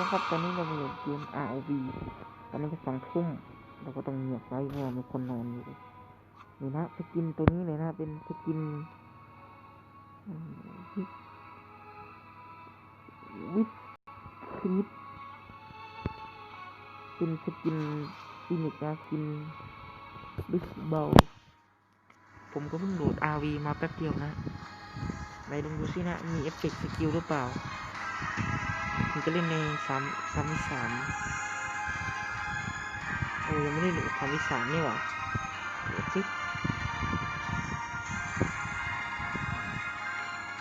นะครับ ตอนนี้เราอยู่เกม ROV ตอนนี้ก็สองทุ่มเราก็ต้องเงียบไว้เพราะว่ามีคนนอนอยู่นี่นะสกินตัวนี้เลยนะ เป็นสกินวิทคลิปเป็นสกินฟินิกนะสกินบิสเบลผมก็เพิ่งโหลด RV มาแป๊บเดียวนะไหนลองดูซินะ มีเอฟเฟกต์สกิลหรือเปล่า ผมจะเล่นในสามสามสามโอ้ยังไม่ได้หนูสามสามนี่หว่าเดี๋ยวสิ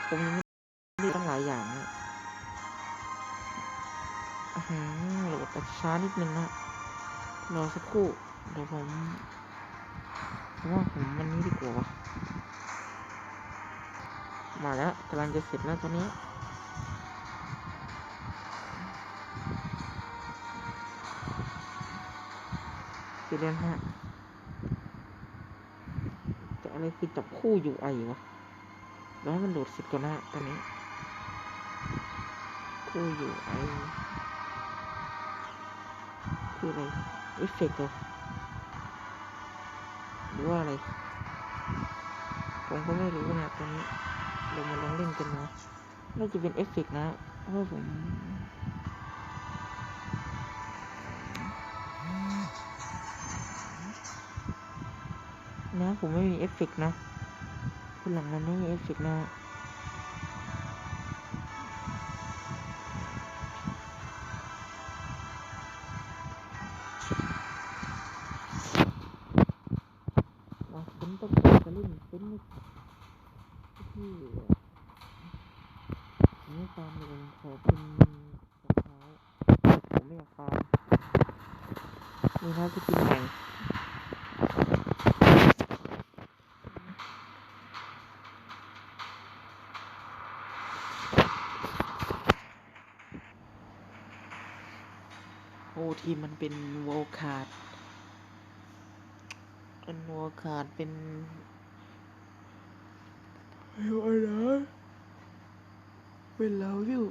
ผมยังไม่ได้ตั้งหลายอย่างนะอื้อหือโหลดแต่ช้านิดนึงนะรอสักครู่เดี๋ยวผมผมว่าผมวันนี้ดีกว่าวะมาแล้วกำลังจะเสร็จแล้วตอนนี้ เดือนห้าแต่อะไรคือจับคู่อยู่ไอวะแล้วให้มันโหลดสร็จก่อนนะตอนนี้ คู่อยู่ไอคืออะไรเอฟเฟกต์เหรอหรือว่าอะไร ผมก็ไม่รู้นะตอนนี้ เรามาลองเล่นกันนะน่าจะเป็นเอฟเฟกต์นะเพราะผม นะผมไม่มีเอฟเฟกนะคนหลังนั้นไม่มีเอฟเฟกนะว่าฝนตกจะเล่นเป็นไม่ที่ผมไม่ฟามเลยผมขอเป็นรองเท้าผมไม่อยากตามนี่นะจะกินใหม่ โอ้ที มันเป็นโวคาดเป็นโวอลคาร์ดเป็นอะไรนะเป็นลาวิว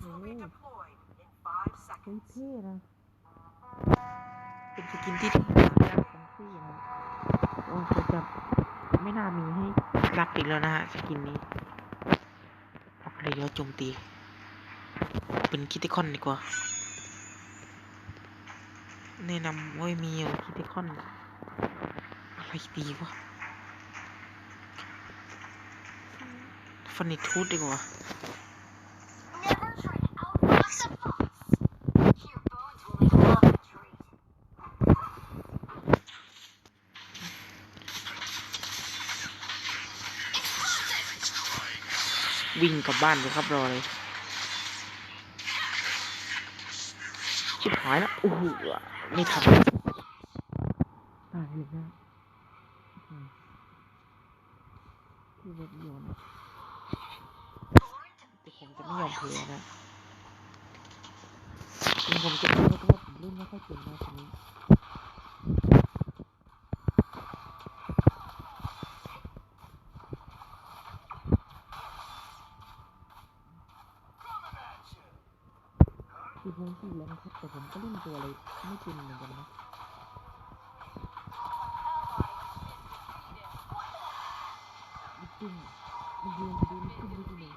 โอ้เฮ้ยเท่นะเป็นสกินที่ทำยากของพี่นะโอ้เขาจะ ไม่น่ามีให้รับอีกแล้วนะฮะ สกินนี้ออกเลยแล้วโจมตี เป็นคิติคอนดีกว่า แนะนำว่ามีอยู่คิติคอน อะไรดีวะฟันนิทูดดีกว่า วิ่งกลับบ้านเลยครับรอเลยชิบหายแล้วโอ้โหไม่ทันตายเลยนะที่รถยนต์แต่ผมจะไม่ยอมแพ้นะจริงผมจะไม่เพราะว่าผมเล่นไม่ค่อยเก่งนะทีนี้ คือผมที่แล้วนะครับแต่ผมก็เล่นตัวอะไรไม่เป็นเหมือนกันนะมันจริงมันยืนดูมันขึ้นไม่ได้เลย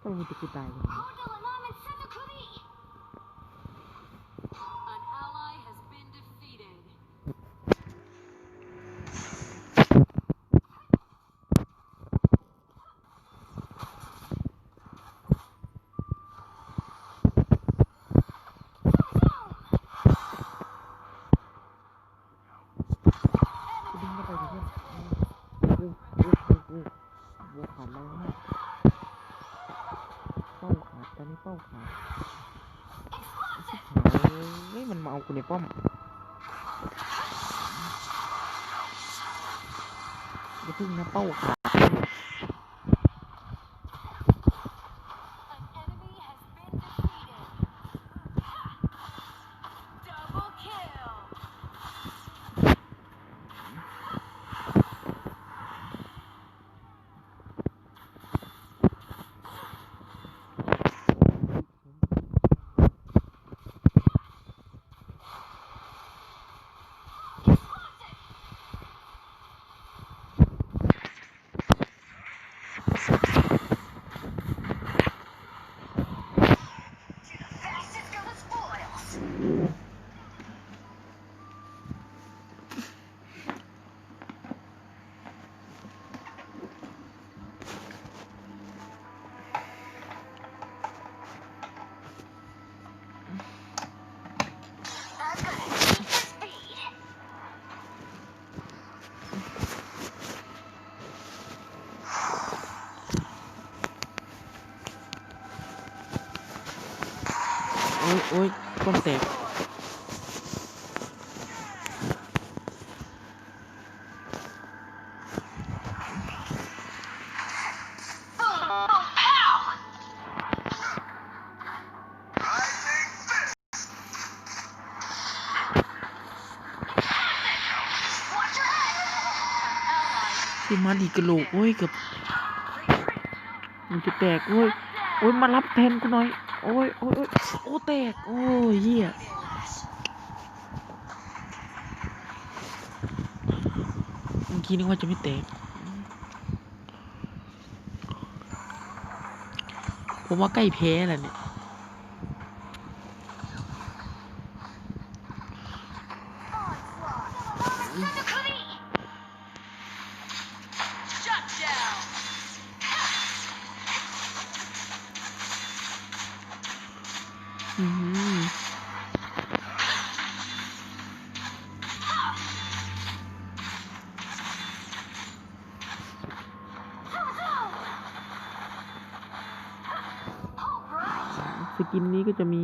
ก็มันจะกูตายเลย ค่ะเฮ้ยมันมาเอากูในป้อมอย่าพึ่งนะเป้าขา ยโอ้ยป้มแตกคือมาดีกระโหลกโอ้ยกือบมันจะแตกโอ้ยโอ้ยมารับแทนกูหน่อย โอ้ยโอ้ยโอ้ยโอ้แตก โอ้ยเหี้ยเมื่อกี้นึกว่าจะไม่แตก ผมว่าใกล้แพ้แล้วเนี่ย สกินนี้ก็จะมี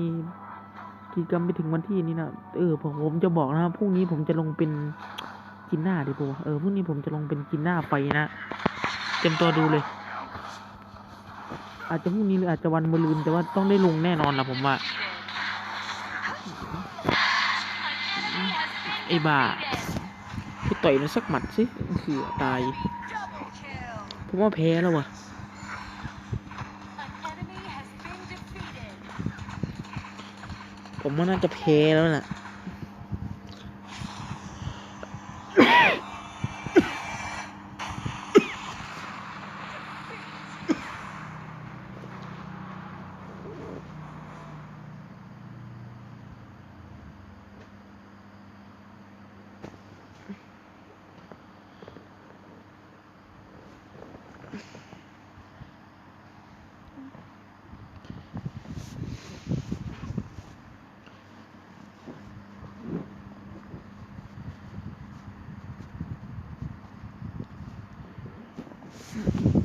กิจกรรมไปถึงวันที่นี้นะเออผมผมจะบอกนะครับพรุ่งนี้ผมจะลงเป็นจินหน้าดีปะเออพรุ่งนี้ผมจะลงเป็นจินหน้าไฟนะเต็มตัวดูเลย อาจจะพรุ่งนี้หรืออาจจะวันมะรืนแต่ว่าต้องได้ลงแน่นอนละผมว่าไอ้บ้าไปต่อยมันสักหมัดสิคือตาย ผมว่าแพ้แล้ววะ ผมว่าน่าจะเพแล้วน่ะ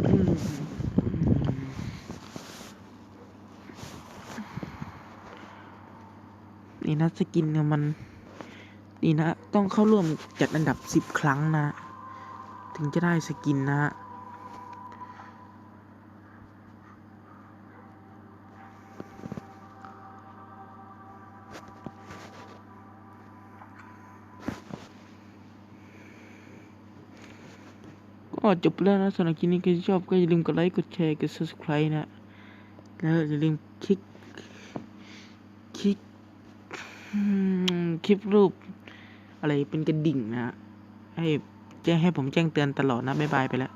อืม นี่นะสกินเนี่ยมันนี่นะ ต้องเข้าร่วมจัดอันดับสิบครั้งนะ ถึงจะได้สกินนะก็จบแล้วนะสำหรับคลิปนี้ใครชอบก็อย่าลืมกดไลค์ กดแชร์ กด subscribe นะ แล้วอย่าลืมคลิก คลิกอืม คลิปรูป อะไรเป็นกระดิ่งนะฮะให้แจ้งให้ผมแจ้งเตือนตลอดนะ บ๊ายบายไปแล้ว